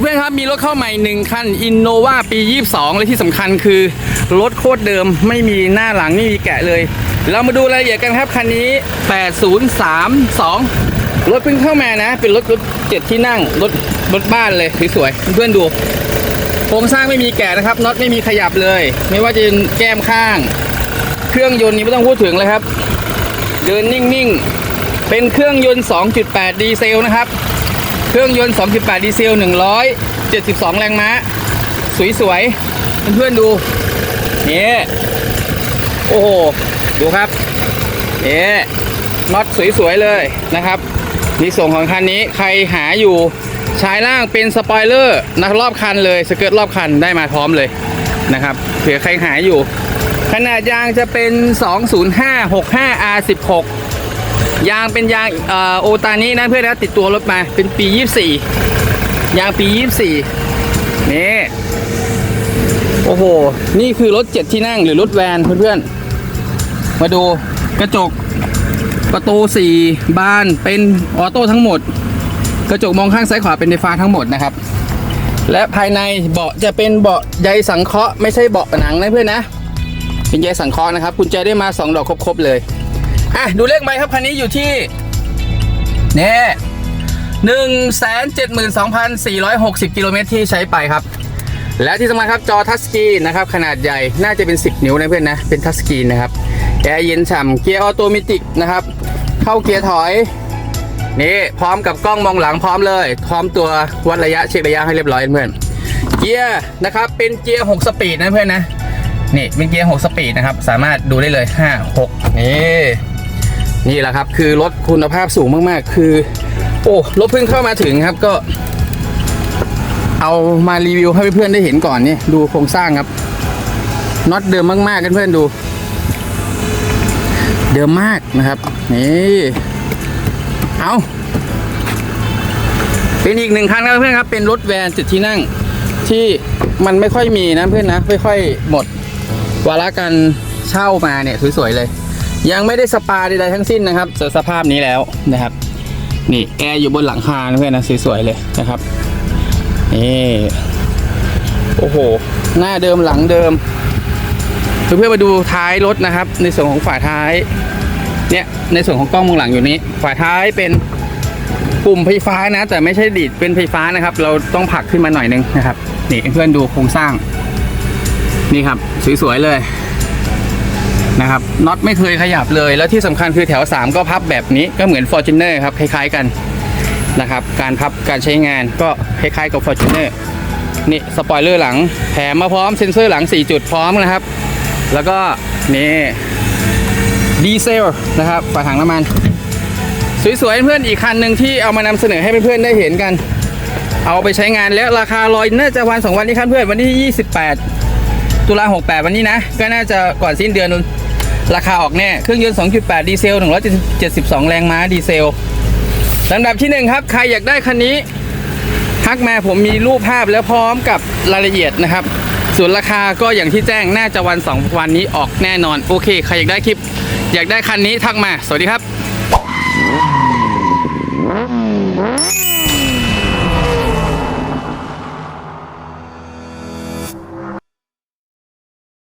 เพื่อนครับมีรถเข้าใหม่หนึ่งคัน Innova ปี 22และที่สำคัญคือ รถโคตรเดิมไม่มีหน้าหลังไม่มีแกะเลย เรามาดูรายละเอียดกันครับ คันนี้ 8032 รถเพิ่งเข้ามานะ เป็นรถรถเจ็ดที่นั่ง รถรถบ้านเลยสวยๆเพื่อนดูโครงสร้างไม่มีแกะนะครับน็อตไม่มีขยับเลย ไม่ว่าจะเป็นแก้มข้าง เครื่องยนต์นี้ไม่ต้องพูดถึงเลยครับ เดินนิ่งๆเป็นเครื่องยนต์ 2.8 ดีเซลนะครับ เครื่องยนต์ 2.8 ดีเซล 172 แรงม้า สวยๆ เพื่อนๆดู นี่ โอ้โห ดูครับ นี่น็อตสวยๆ เลยนะครับในส่วนของคันนี้ใครหาอยู่ชายล่างเป็นสปอยเลอร์นะรอบคันเลย สเกิร์ตรอบคันได้มาพร้อมเลยนะครับเผื่อใครหาอยู่ ขนาดยางจะเป็น 20565 R16 ยางเป็นยางอโอตานี้นะเพื่อนนะติดตัวรถมาเป็นปี 24 ยางปี 24 นี่ โอ้โห นี่คือรถ7ที่นั่งหรือรถแวนเพื่อนๆ มาดูกระจกประตู 4 บานเป็นออโต้ทั้งหมด กระจกมองข้างซ้ายขวาเป็นไฟฟ้าทั้งหมดนะครับ และภายในเบาะจะเป็นเบาะใยสังเคราะห์ไม่ใช่เบาะหนังนะเพื่อนนะ เป็นใยสังเคราะห์นะครับกุญแจได้มา 2 ดอกครบๆเลย อะดูเลขไมค์ครับคันนี้อยู่ที่เนี่ยหนึ่งแสนเจ็ดหมื่นสองพันสี่ร้อยหกสิบกิโลเมตรที่ใช้ไปครับ และที่สำคัญครับจอทัชสกรีนนะครับ ขนาดใหญ่น่าจะเป็น 10 นิ้วนะเพื่อนนะ เป็นทัชสกรีนนะครับแอร์เย็นฉ่ำเกียร์ออโตเมติกนะครับ เข้าเกียร์ถอย นี่พร้อมกับกล้องมองหลังพร้อมเลย พร้อมตัววัดระยะเช็คระยะให้เรียบร้อยเพื่อนเกียร์นะครับเป็นเกียร์ 6 สปีดนะเพื่อนนะนี่เป็นเกียร์ 6 สปีดนะครับ สามารถดูได้เลย 5 6 นี่ นี่แหละครับ คือรถคุณภาพสูงมากๆ คือ โอ้รถเพิ่งเข้ามาถึงครับก็ เอามารีวิวให้เพื่อนๆได้เห็นก่อนนี่ดูโครงสร้างครับน็อตเดิมมากๆกันเพื่อนดู เดิมมากนะครับ นี่เอาเป็นอีกหนึ่งคันครับเพื่อนครับ เป็นรถแวนจุดที่นั่ง ที่มันไม่ค่อยมีนะเพื่อนนะ ไม่ค่อยหมดวาระการเช่ามาเนี่ยสวยๆเลย ยังไม่ได้สปาใดๆทั้งสิ้นนะครับเจอสภาพนี้แล้วนะครับ นี่แอร์อยู่บนหลังคาเพื่อนนะสวยๆเลยนะครับนี่โอ้โห หน้าเดิมหลังเดิมเพื่อนๆมาดูท้ายรถนะครับ ในส่วนของฝาท้ายเนี่ยในส่วนของกล้องมองหลังอยู่นี้ ฝาท้ายเป็นปุ่มไฟฟ้านะ แต่ไม่ใช่ดีดเป็นไฟฟ้านะครับ เราต้องผลักขึ้นมาหน่อยนึงนะครับนี่เพื่อนดูโครงสร้างนี่ครับสวยๆเลย นะครับน็อตไม่เคยขยับเลย แล้วที่สำคัญคือแถว 3 ก็พับแบบนี้ก็เหมือน Fortuner ครับคล้ายๆกันนะครับการพับการใช้งานก็คล้ายๆกับ Fortuner นี่สปอยเลอร์หลังแถมมาพร้อมเซ็นเซอร์หลัง 4 จุดพร้อมนะครับ แล้วก็นี่ดีเซลนะครับฝาถังน้ำมัน สวยๆเพื่อนอีกคันหนึ่งที่เอามานำเสนอให้เพื่อนๆได้เห็นกัน เอาไปใช้งานแล้วราคาลอยน่าจะวันสองวันนี้ครับเพื่อนวันที่ 28 ตุลา68 วันนี้นะ ก็น่าจะก่อนสิ้นเดือน ราคาออกแน่ เครื่องยนต์ 2.8 ดีเซล 172 แรงม้าดีเซลลำดับที่ 1 ครับ ใครอยากได้คันนี้ทักมาผมมีรูปภาพแล้วพร้อมกับรายละเอียดนะครับ ส่วนราคาก็อย่างที่แจ้งน่าจะวัน 2 วันนี้ออกแน่นอน โอเค ใครอยากได้คลิป อยากได้คันนี้ทักมา สวัสดีครับ